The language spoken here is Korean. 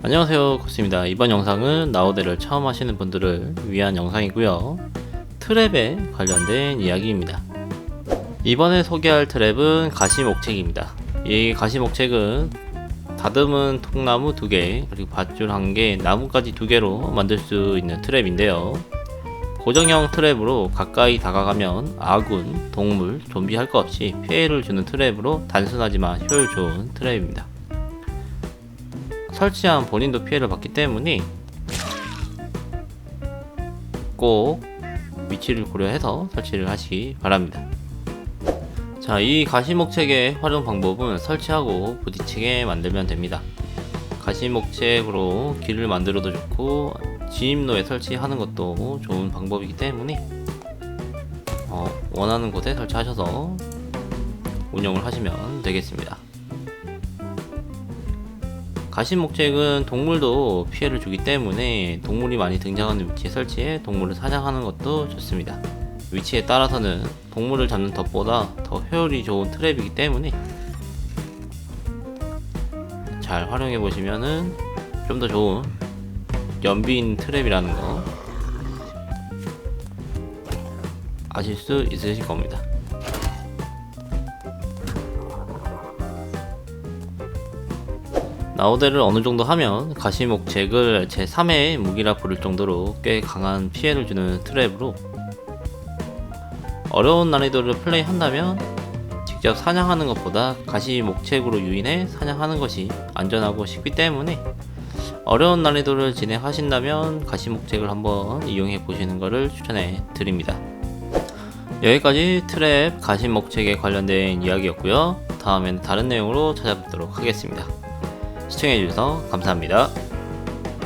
안녕하세요 코스입니다. 이번 영상은 나우데를 처음 하시는 분들을 위한 영상이고요. 트랩에 관련된 이야기입니다. 이번에 소개할 트랩은 가시목책입니다. 이 가시목책은 다듬은 통나무 2개 그리고 밧줄 1개 나무까지 2개로 만들 수 있는 트랩인데요. 고정형 트랩으로 가까이 다가가면 아군, 동물, 좀비 할 것 없이 피해를 주는 트랩으로 단순하지만 효율 좋은 트랩입니다 설치한 본인도 피해를 받기 때문에 꼭 위치를 고려해서 설치를 하시기 바랍니다. 자, 이 가시목책의 활용 방법은 설치하고 부딪히게 만들면 됩니다. 가시목책으로 길을 만들어도 좋고 진입로에 설치하는 것도 좋은 방법이기 때문에 어, 원하는 곳에 설치하셔서 운영을 하시면 되겠습니다. 가시목책은 동물도 피해를 주기 때문에 동물이 많이 등장하는 위치에 설치해 동물을 사냥하는 것도 좋습니다. 위치에 따라서는 동물을 잡는 덫보다 더 효율이 좋은 트랩이기 때문에 잘 활용해 보시면은 좀 더 좋은 연비인 트랩이라는 거 아실 수 있으실 겁니다. 나우데를 어느 정도 하면 가시목책을 제3의 무기라 부를 정도로 꽤 강한 피해를 주는 트랩으로 어려운 난이도를 플레이한다면 직접 사냥하는 것보다 가시목책으로 유인해 사냥하는 것이 안전하고 쉽기 때문에 어려운 난이도를 진행하신다면 가시목책을 한번 이용해 보시는 것을 추천해 드립니다. 여기까지 트랩 가시목책에 관련된 이야기였고요. 다음엔 다른 내용으로 찾아뵙도록 하겠습니다. 시청해주셔서 감사합니다.